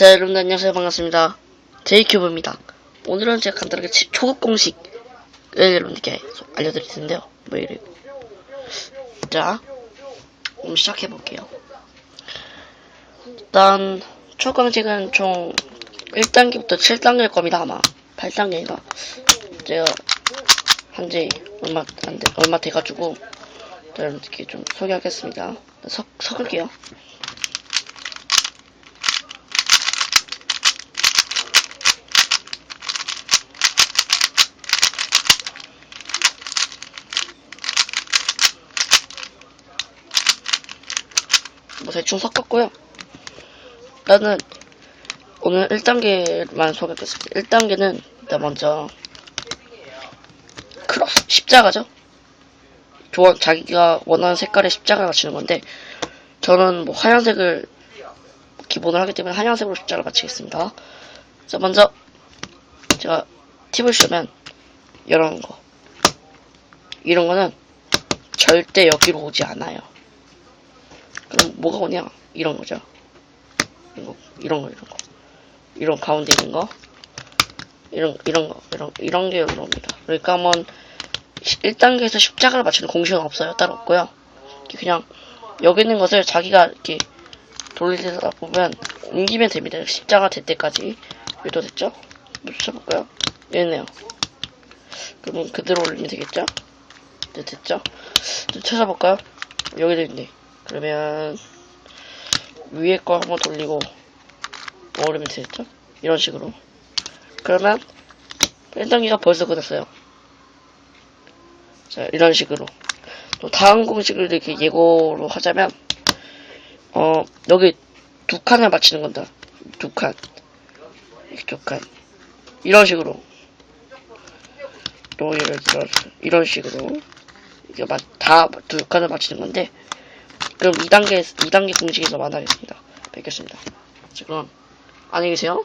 자, 여러분 안녕하세요. 반갑습니다. 제이큐브입니다. 오늘은 제가 간단하게 치- 초급 공식을 여러분들께 소- 알려드릴 텐데요. 뭐 이래. 자, 그럼 시작해 볼게요. 일단, 초급 공식은 총 1단계부터 7단계일 겁니다, 아마. 8단계인가? 제가 한지 얼마, 안 돼, 얼마 돼가지고, 여러분들께 좀 소개하겠습니다. 석, 섞을게요. 뭐 대충 섞었고요. 일단은 오늘 1단계만 소개하겠습니다. 1단계는 일단 먼저 크로스 십자가죠. 좋아 자기가 원하는 색깔의 십자가를 맞추는 건데 저는 뭐 하얀색을 기본으로 하기 때문에 하얀색으로 십자가를 맞추겠습니다. 자 먼저 제가 팁을 주면 이런 거 이런 거는 절대 여기로 오지 않아요. 뭐가 오냐? 이런 거죠. 이런 거, 이런 거, 이런 거. 이런 가운데 있는 거. 이런, 이런 거, 이런, 이런 게 여기로 옵니다. 그러니까 한번 1단계에서 십자가를 맞추는 공식은 없어요. 따로 없고요. 그냥 여기 있는 것을 자기가 이렇게 돌리다 보면 옮기면 됩니다. 십자가 될 때까지. 여기도 됐죠? 한번 쳐볼까요? 됐네요. 그러면 그대로 올리면 되겠죠? 네, 됐죠? 좀 찾아볼까요? 여기도 있네. 그러면 위에 거 한번 돌리고 올리면 되겠죠? 이런 식으로. 그러면 1단계가 벌써 끝났어요. 자, 이런 식으로. 또 다음 공식을 이렇게 예고로 하자면 어, 여기 두 칸을 맞히는 건다. 두 칸. 두 칸. 이런 식으로. 또 이런, 이런, 이런 식으로. 이게 다 두 칸을 맞히는 건데 그럼 2단계, 2단계 공식에서 만나겠습니다. 뵙겠습니다. 자, 그럼, 안녕히 계세요.